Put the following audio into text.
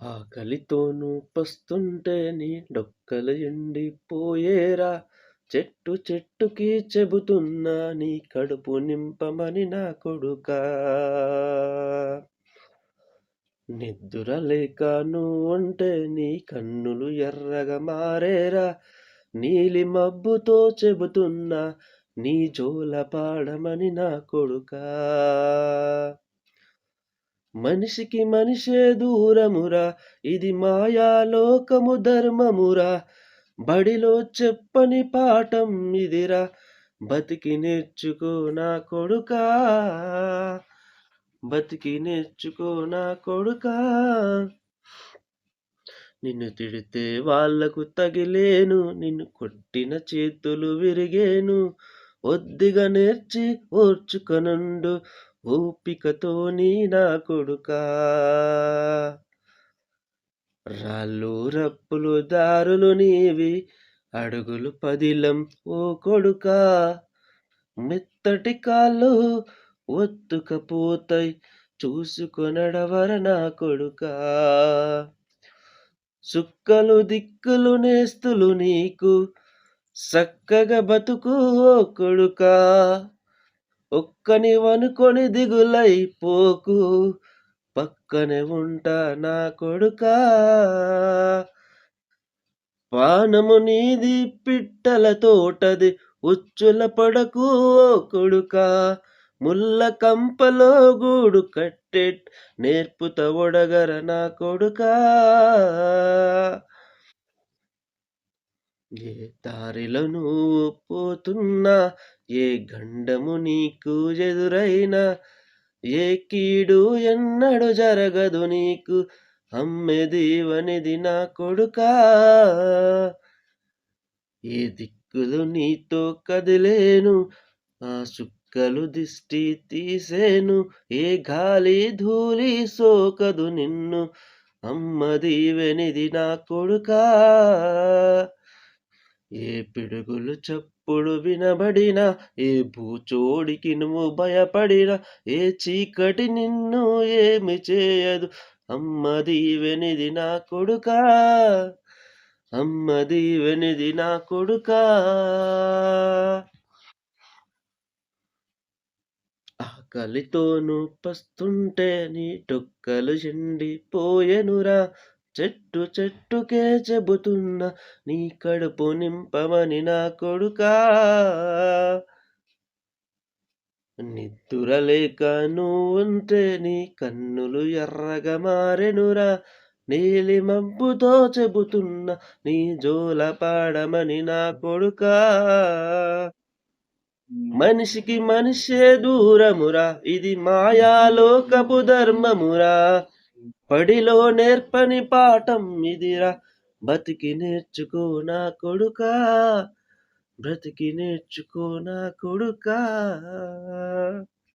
ఆకలితోనూ పస్తుంటే నీ డొక్కలు ఎండిపోయేరా. చెట్టు చెట్టుకి చెబుతున్నా నీ కడుపు నింపమని నా కొడుకా. నిద్దుర లేక నువ్వుంటే నీ కన్నులు ఎర్రగా మారేరా. నీలి మబ్బుతో చెబుతున్నా నీ జోల పాడమని నా కొడుకా. మనిషికి మనిషే దూరమురా ఇది మాయాలోకము ధర్మమురా. బడిలో చెప్పని పాఠం ఇదిరా బతికి నేర్చుకో నా కొడుకా. బతికి నేర్చుకో నా కొడుకా. నిన్ను తిడితే వాళ్ళకు తగిలేను నిన్ను కొట్టిన చేతులు విరిగేను. ఒద్దిగా నేర్చి ఓర్చుకనుండు ఓపికతో నీ నా కొడుకా. రాళ్ళు రప్పులు దారులు నీవి అడుగులు పదిలం ఓ కొడుకా. మెత్తటి కాళ్ళు ఒత్తుకపోతాయి చూసుకొనడవర నా కొడుకా. సుక్కలు దిక్కులు నేస్తులు నీకు చక్కగా బతుకు ఓ కొడుకా. ఒక్కని వనుకొని దిగులైపోకు పక్కనే ఉంటా నా కొడుకా. పానము నీది పిట్టల తోటది ఉచ్చుల పడకు కొడుక కొడుకా. ముల్ల కంపలో గూడు కట్టెట్ నేర్పుత ఒడగర నా కొడుకా. ఏ దారిలో నువ్వు పోతున్నా ఏ గండము నీకు ఎదురైనా ఏ కీడు ఎన్నడు జరగదు నీకు అమ్మెదివనిది నా కొడుకా. ఏ దిక్కులు నీతో కదిలేను ఆ సుక్కలు దిష్టి తీసేను ఏ గాలి ధూళి సోకదు నిన్ను అమ్మదివెనిది నా కొడుకా. ఏ పిడుగులు చప్పుడు వినబడిన ఏ భూచోడికి నువ్వు భయపడిన ఏ చీకటి నిన్ను ఏమి చేయదు. అమ్మది వెనిది నా కొడుకా అమ్మది వెనిది నా కొడుకా. ఆకలితోను పస్తుంటే నీ టొక్కలు ఎండిపోయెనురా చెట్టు చెట్టుకే చెబుతున్నా నీ కడుపు నింపమని నా కొడుకా. నిద్దురలేక నువ్వుంటే నీ కన్నులు ఎర్రగా మారెనురా. నీలి మబ్బుతో చెబుతున్న నీ జోల పాడమని నా కొడుకా. మనిషికి మనిషే దూరమురా ఇది మాయాలోకపు ధర్మమురా. పడిలో నేర్పని పాఠం ఇదిరా. బతికి నేర్చుకో నా కొడుకా. బ్రతికి నేర్చుకో నా కొడుకా.